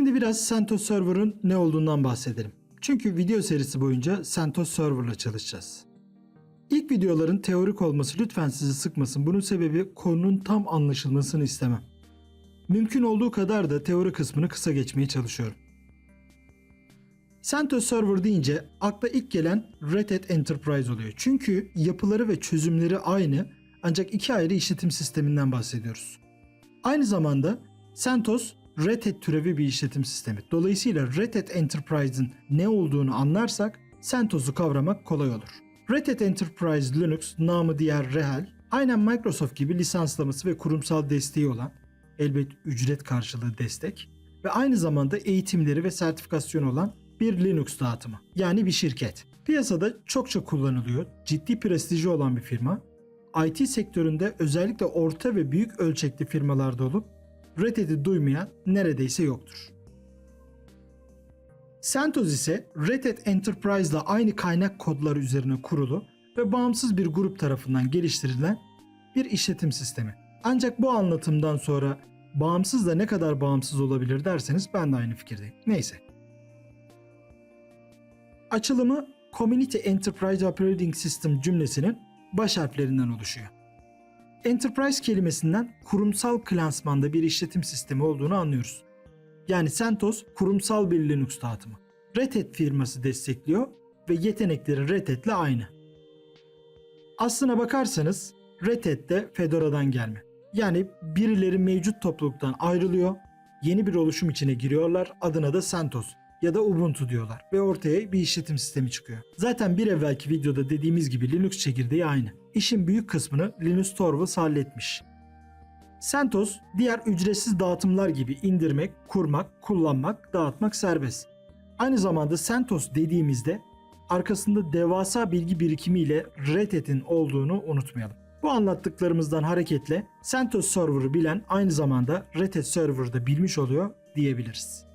biraz CentOS Server'ın ne olduğundan bahsedelim. Çünkü video serisi boyunca CentOS Server'la çalışacağız. İlk videoların teorik olması lütfen sizi sıkmasın. Bunun sebebi konunun tam anlaşılmasını istemem. Mümkün olduğu kadar da teori kısmını kısa geçmeye çalışıyorum. CentOS Server deyince akla ilk gelen Red Hat Enterprise oluyor. Çünkü yapıları ve çözümleri aynı ancak iki ayrı işletim sisteminden bahsediyoruz. Aynı zamanda CentOS Red Hat türevi bir işletim sistemi. Dolayısıyla Red Hat Enterprise'ın ne olduğunu anlarsak CentOS'u kavramak kolay olur. Red Hat Enterprise Linux, namı diğer RHEL, aynen Microsoft gibi lisanslaması ve kurumsal desteği olan, elbet ücret karşılığı destek ve aynı zamanda eğitimleri ve sertifikasyonu olan bir Linux dağıtımı. Yani bir şirket. Piyasada çokça kullanılıyor, ciddi prestiji olan bir firma. IT sektöründe özellikle orta ve büyük ölçekli firmalarda olup Hat'i duymayan neredeyse yoktur. CentOS ise Red Hat Enterprise ile aynı kaynak kodları üzerine kurulu ve bağımsız bir grup tarafından geliştirilen bir işletim sistemi. Ancak bu anlatımdan sonra bağımsız da ne kadar bağımsız olabilir derseniz ben de aynı fikirdeyim. Neyse. Açılımı Community Enterprise Operating System cümlesinin baş harflerinden oluşuyor. Enterprise kelimesinden kurumsal klansmanda bir işletim sistemi olduğunu anlıyoruz. Yani CentOS kurumsal bir Linux dağıtımı. Red Hat firması destekliyor ve yetenekleri Red Hat'le aynı. Aslına bakarsanız Red Hat de Fedora'dan gelme. Yani birileri mevcut topluluktan ayrılıyor, yeni bir oluşum içine giriyorlar, adına da CentOS ya da Ubuntu diyorlar ve ortaya bir işletim sistemi çıkıyor. Zaten bir evvelki videoda dediğimiz gibi Linux çekirdeği aynı. İşin büyük kısmını Linus Torvalds halletmiş. CentOS diğer ücretsiz dağıtımlar gibi indirmek, kurmak, kullanmak, dağıtmak serbest. Aynı zamanda CentOS dediğimizde arkasında devasa bilgi birikimiyle Red Hat'in olduğunu unutmayalım. Bu anlattıklarımızdan hareketle CentOS Server'ı bilen aynı zamanda Red Hat Server'ı da bilmiş oluyor diyebiliriz.